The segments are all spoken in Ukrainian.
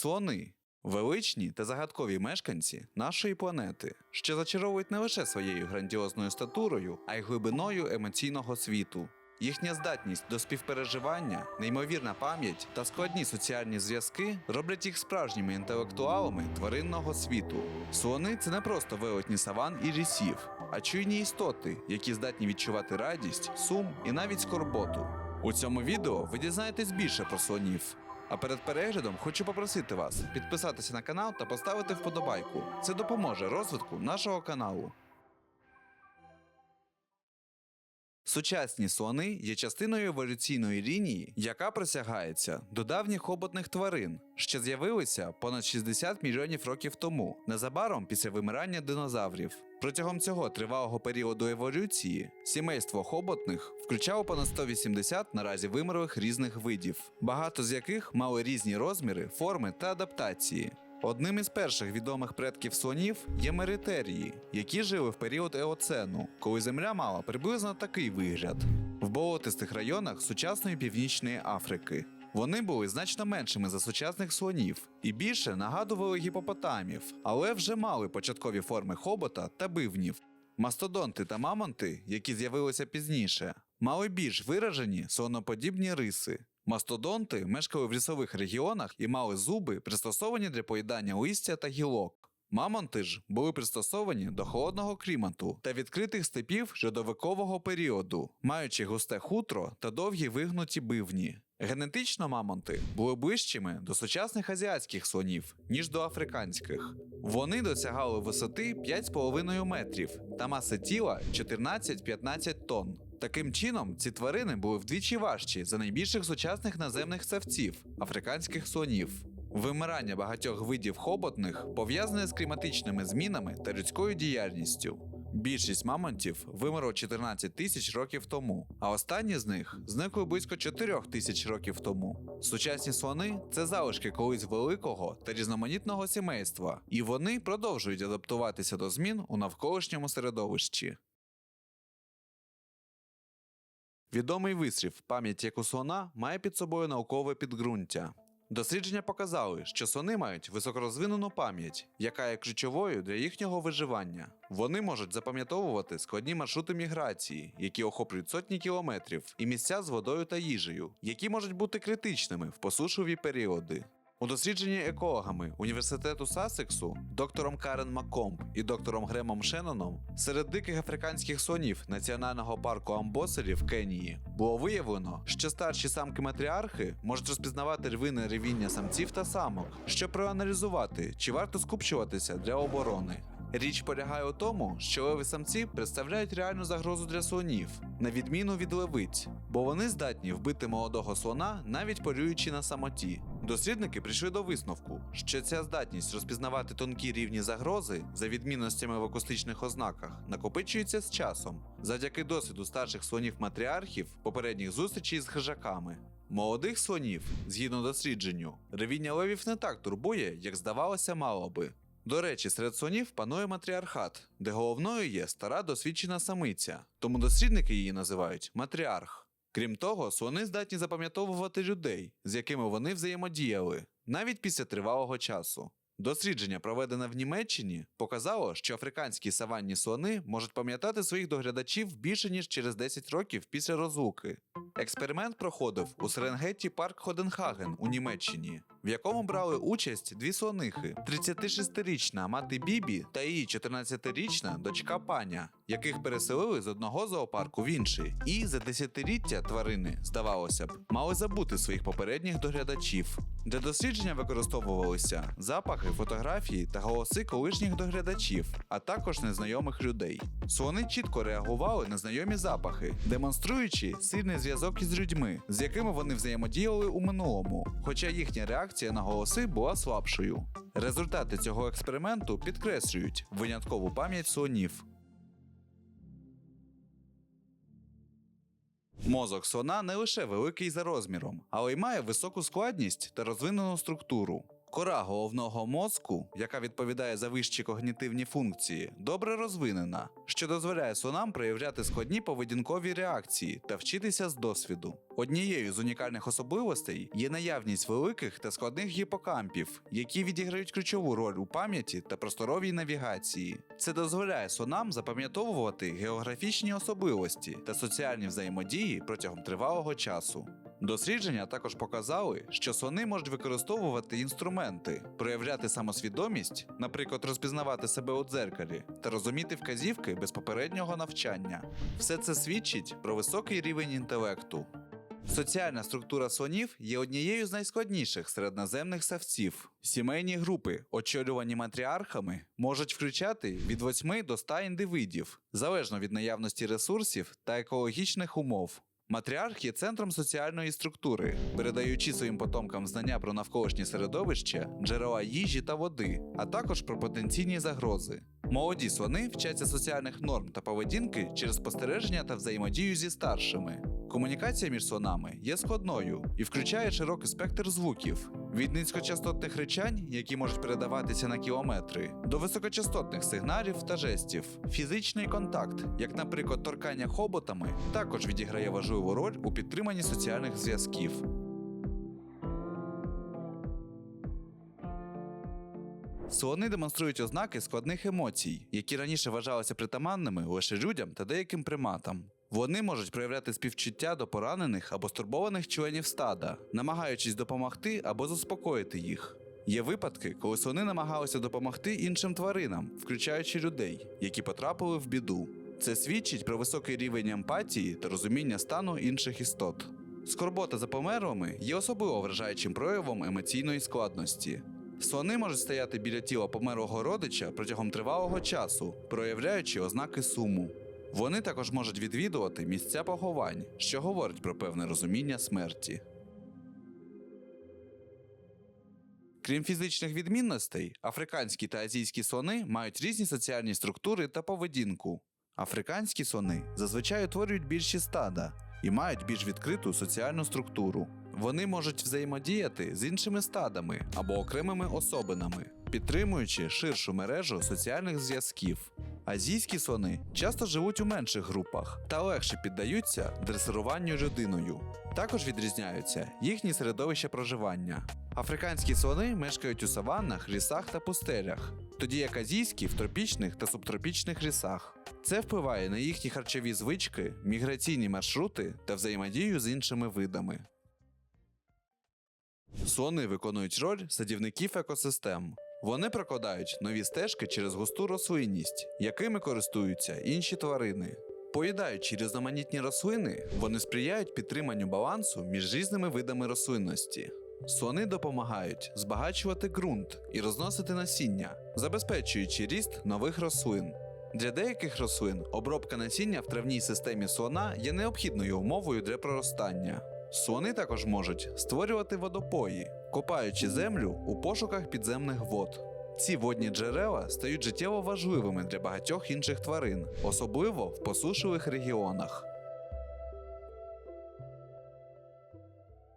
Слони величні та загадкові мешканці нашої планети, що зачаровують не лише своєю грандіозною статурою, а й глибиною емоційного світу. Їхня здатність до співпереживання, неймовірна пам'ять та складні соціальні зв'язки роблять їх справжніми інтелектуалами тваринного світу. Слони це не просто велетні саван і лісів, а чуйні істоти, які здатні відчувати радість, сум і навіть скорботу. У цьому відео ви дізнаєтесь більше про слонів. А перед переглядом хочу попросити вас підписатися на канал та поставити вподобайку. Це допоможе розвитку нашого каналу. Сучасні слони є частиною еволюційної лінії, яка присягається до давніх хоботних тварин, що з'явилися понад 60 мільйонів років тому, незабаром після вимирання динозаврів. Протягом цього тривалого періоду еволюції сімейство хоботних включало понад 180 наразі вимерлих різних видів, багато з яких мали різні розміри, форми та адаптації. Одним із перших відомих предків слонів є меритерії, які жили в період Еоцену, коли земля мала приблизно такий вигляд в болотистих районах сучасної північної Африки. Вони були значно меншими за сучасних слонів і більше нагадували гіпопотамів, але вже мали початкові форми хобота та бивнів. Мастодонти та мамонти, які з'явилися пізніше, мали більш виражені слоноподібні риси. Мастодонти мешкали в лісових регіонах і мали зуби, пристосовані для поїдання листя та гілок. Мамонти ж були пристосовані до холодного клімату та відкритих степів льодовикового періоду, маючи густе хутро та довгі вигнуті бивні. Генетично мамонти були ближчими до сучасних азіатських слонів, ніж до африканських. Вони досягали висоти 5,5 метрів та маси тіла 14-15 тонн. Таким чином, ці тварини були вдвічі важчі за найбільших сучасних наземних савців африканських слонів. Вимирання багатьох видів хоботних пов'язане з кліматичними змінами та людською діяльністю. Більшість мамонтів вимерло 14 тисяч років тому, а останні з них зникли близько 4 тисяч років тому. Сучасні слони це залишки колись великого та різноманітного сімейства, і вони продовжують адаптуватися до змін у навколишньому середовищі. Відомий вислів пам'ять як у слона має під собою наукове підґрунтя. Дослідження показали, що слони мають високорозвинену пам'ять, яка є ключовою для їхнього виживання. Вони можуть запам'ятовувати складні маршрути міграції, які охоплюють сотні кілометрів, і місця з водою та їжею, які можуть бути критичними в посушливі періоди. У дослідженні екологами університету Сасексу, доктором Карен Маккомб і доктором Гремом Шеноном серед диких африканських сонів національного парку Амбоселі в Кенії було виявлено, що старші самки матріархи можуть розпізнавати рвине ревіння самців та самок, щоб проаналізувати, чи варто скупчуватися для оборони. Річ полягає у тому, що леви самці представляють реальну загрозу для слонів, на відміну від левиць, бо вони здатні вбити молодого слона, навіть полюючи на самоті. Дослідники прийшли до висновку, що ця здатність розпізнавати тонкі рівні загрози за відмінностями в акустичних ознаках накопичується з часом, завдяки досвіду старших слонів матріархів, попередніх зустрічей з хижаками. Молодих слонів, згідно дослідженню, ревіння левів не так турбує, як здавалося, мало би. До речі, серед сонів панує матріархат, де головною є стара досвідчена самиця, тому дослідники її називають матріарх. Крім того, слони здатні запам'ятовувати людей, з якими вони взаємодіяли, навіть після тривалого часу. Дослідження, проведене в Німеччині, показало, що африканські саванні слони можуть пам'ятати своїх доглядачів більше ніж через 10 років після розлуки. Експеримент проходив у Серенгетті Парк Ходенхаген у Німеччині, в якому брали участь дві слонихи: 36-річна мати Бібі та її 14-річна дочка Паня, яких переселили з одного зоопарку в інший. І за десятиліття тварини, здавалося б, мали забути своїх попередніх доглядачів. Для дослідження використовувалися запахи, фотографії та голоси колишніх доглядачів, а також незнайомих людей. Слони чітко реагували на знайомі запахи, демонструючи сильний зв'язок із людьми, з якими вони взаємодіяли у минулому, хоча їхня реакція на голоси була слабшою. Результати цього експерименту підкреслюють виняткову пам'ять слонів. Мозок слона не лише великий за розміром, але й має високу складність та розвинену структуру. Кора головного мозку, яка відповідає за вищі когнітивні функції, добре розвинена, що дозволяє слонам проявляти складні поведінкові реакції та вчитися з досвіду. Однією з унікальних особливостей є наявність великих та складних гіпокампів, які відіграють ключову роль у пам'яті та просторовій навігації. Це дозволяє слонам запам'ятовувати географічні особливості та соціальні взаємодії протягом тривалого часу. Дослідження також показали, що слони можуть використовувати інструменти, проявляти самосвідомість, наприклад, розпізнавати себе у дзеркалі та розуміти вказівки без попереднього навчання. Все це свідчить про високий рівень інтелекту. Соціальна структура слонів є однією з найскладніших серед наземних савців. Сімейні групи, очолювані матріархами, можуть включати від 8 до 100 індивидів, залежно від наявності ресурсів та екологічних умов. Матріарх є центром соціальної структури, передаючи своїм потомкам знання про навколишнє середовище, джерела їжі та води, а також про потенційні загрози. Молоді слони вчаться соціальних норм та поведінки через спостереження та взаємодію зі старшими. Комунікація між слонами є складною і включає широкий спектр звуків від низькочастотних речань, які можуть передаватися на кілометри, до високочастотних сигналів та жестів. Фізичний контакт, як, наприклад, торкання хоботами, також відіграє важливу роль у підтриманні соціальних зв'язків. Слони демонструють ознаки складних емоцій, які раніше вважалися притаманними лише людям та деяким приматам. Вони можуть проявляти співчуття до поранених або стурбованих членів стада, намагаючись допомогти або заспокоїти їх. Є випадки, коли слони намагалися допомогти іншим тваринам, включаючи людей, які потрапили в біду. Це свідчить про високий рівень емпатії та розуміння стану інших істот. Скорбота за померлими є особливо вражаючим проявом емоційної складності. Слони можуть стояти біля тіла померлого родича протягом тривалого часу, проявляючи ознаки суму. Вони також можуть відвідувати місця поховань, що говорить про певне розуміння смерті. Крім фізичних відмінностей, африканські та азійські слони мають різні соціальні структури та поведінку. Африканські слони зазвичай утворюють більші стада і мають більш відкриту соціальну структуру. Вони можуть взаємодіяти з іншими стадами або окремими особинами, підтримуючи ширшу мережу соціальних зв'язків. Азійські слони часто живуть у менших групах та легше піддаються дресируванню людиною. Також відрізняються їхні середовища проживання. Африканські слони мешкають у саваннах, лісах та пустелях, тоді як азійські в тропічних та субтропічних лісах. Це впливає на їхні харчові звички, міграційні маршрути та взаємодію з іншими видами. Слони виконують роль садівників екосистем. Вони прокладають нові стежки через густу рослинність, якими користуються інші тварини. Поїдаючи різноманітні рослини, вони сприяють підтриманню балансу між різними видами рослинності. Слони допомагають збагачувати ґрунт і розносити насіння, забезпечуючи ріст нових рослин. Для деяких рослин обробка насіння в травній системі слона є необхідною умовою для проростання. Слони також можуть створювати водопої, копаючи землю у пошуках підземних вод. Ці водні джерела стають життєво важливими для багатьох інших тварин, особливо в посушливих регіонах.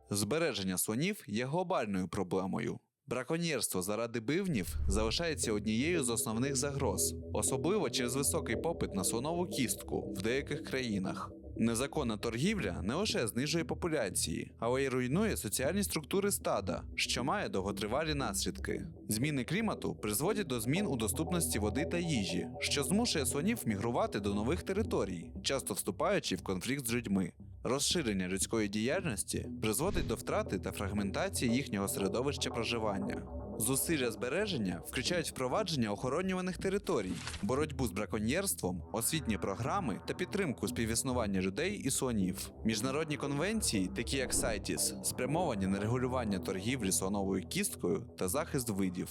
Збереження слонів є глобальною проблемою. Браконьєрство заради бивнів залишається однією з основних загроз, особливо через високий попит на слонову кістку в деяких країнах. Незаконна торгівля не лише знижує популяції, але й руйнує соціальні структури стада, що має довготривалі наслідки. Зміни клімату призводять до змін у доступності води та їжі, що змушує слонів мігрувати до нових територій, часто вступаючи в конфлікт з людьми. Розширення людської діяльності призводить до втрати та фрагментації їхнього середовища проживання. Зусилля збереження включають впровадження охоронюваних територій, боротьбу з браконьєрством, освітні програми та підтримку співіснування людей і слонів. Міжнародні конвенції, такі як Сайтіс, спрямовані на регулювання торгівлі слоновою кісткою та захист видів.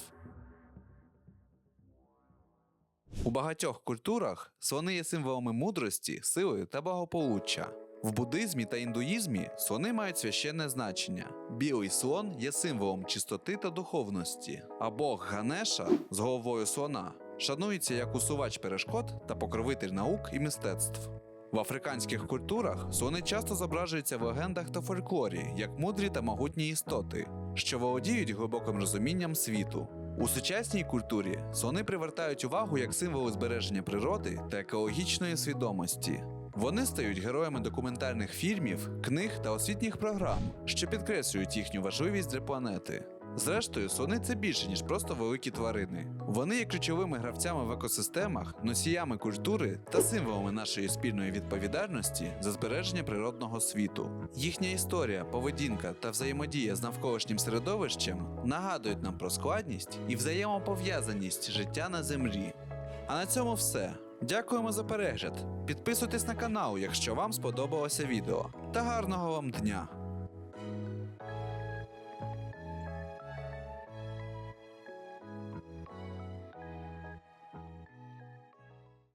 У багатьох культурах слони є символами мудрості, сили та благополуччя. В буддизмі та індуїзмі слони мають священне значення. Білий слон є символом чистоти та духовності, а бог Ганеша з головою слона шанується як усувач перешкод та покровитель наук і мистецтв. В африканських культурах сони часто зображуються в легендах та фольклорі як мудрі та могутні істоти, що володіють глибоким розумінням світу. У сучасній культурі сони привертають увагу як символи збереження природи та екологічної свідомості. Вони стають героями документальних фільмів, книг та освітніх програм, що підкреслюють їхню важливість для планети. Зрештою, сони це більше, ніж просто великі тварини. Вони є ключовими гравцями в екосистемах, носіями культури та символами нашої спільної відповідальності за збереження природного світу. Їхня історія, поведінка та взаємодія з навколишнім середовищем нагадують нам про складність і взаємопов'язаність життя на землі. А на цьому все. Дякуємо за перегляд. Підписуйтесь на канал, якщо вам сподобалося відео. Та гарного вам дня!